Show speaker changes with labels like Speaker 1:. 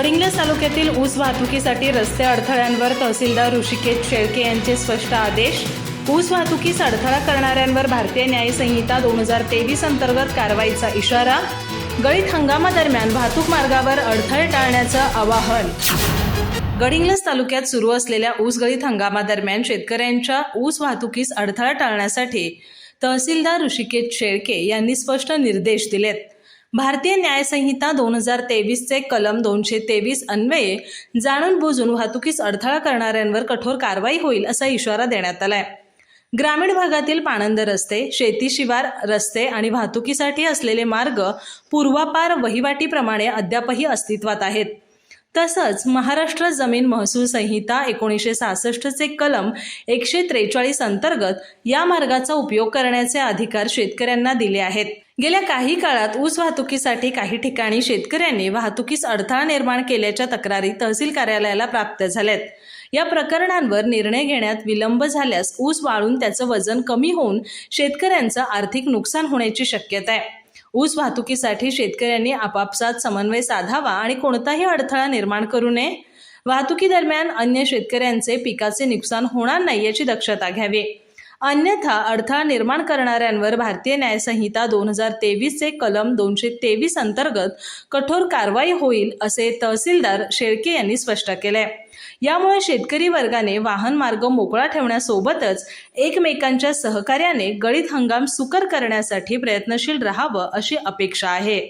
Speaker 1: गडिंग्लज तालुक्यातील ऊस वाहतुकीसाठी रस्ते अडथळ्यांवर तहसीलदार ऋषिकेश शेळके यांचे स्पष्ट आदेश. ऊस वाहतुकीस अडथळा करणाऱ्यांवर भारतीय न्याय संहिता दोन हजार तेवीस अंतर्गत कारवाईचा इशारा. गळीत हंगामादरम्यान वाहतूक मार्गावर अडथळे टाळण्याचं आवाहन. गडिंग्लज तालुक्यात सुरू असलेल्या ऊस गळीत हंगामादरम्यान शेतकऱ्यांच्या ऊस वाहतुकीस अडथळा टाळण्यासाठी तहसीलदार ऋषिकेश शेळके यांनी स्पष्ट निर्देश दिलेत. भारतीय न्यायसंहिता दोन हजार तेवीसचे कलम दोनशे तेवीस अन्वये जाणून बुजून वाहतुकीस अडथळा करणाऱ्यांवर कठोर कारवाई होईल असा इशारा देण्यात आलाय. ग्रामीण भागातील पाणंद रस्ते शेतीशिवार रस्ते आणि वाहतुकीसाठी असलेले मार्ग पूर्वापार वहिवाटीप्रमाणे अद्यापही अस्तित्वात आहेत. तसंच महाराष्ट्र जमीन महसूल संहिता एकोणीसशे सहासष्टचे कलम एकशे त्रेचाळीस अंतर्गत या मार्गाचा उपयोग करण्याचे अधिकार शेतकऱ्यांना दिले आहेत. गेल्या काही काळात ऊस वाहतुकीसाठी काही ठिकाणी शेतकऱ्यांनी वाहतुकीस अडथळा निर्माण केल्याच्या तक्रारी तहसील कार्यालयाला प्राप्त झाल्यात. या प्रकरणांवर निर्णय घेण्यात विलंब झाल्यास ऊस वाळून त्याचं वजन कमी होऊन शेतकऱ्यांचं आर्थिक नुकसान होण्याची शक्यता आहे. ऊस वाहतुकीसाठी शेतकऱ्यांनी आपापसात समन्वय साधावा आणि कोणताही अडथळा निर्माण करू नये. वाहतुकीदरम्यान अन्य शेतकऱ्यांचे पिकाचे नुकसान होणार नाही याची दक्षता घ्यावी. अन्यथा अडथळा निर्माण करणाऱ्यांवर भारतीय न्यायसंहिता दोन हजार तेवीसचे कलम दोनशे तेवीस अंतर्गत कठोर कारवाई होईल असे तहसीलदार शेळके यांनी स्पष्ट केले यामुळे शेतकरी वर्गाने वाहन मार्ग मोकळा ठेवण्यासोबतच एकमेकांच्या सहकार्याने गळीत हंगाम सुकर करण्यासाठी प्रयत्नशील राहावं अशी अपेक्षा आहे.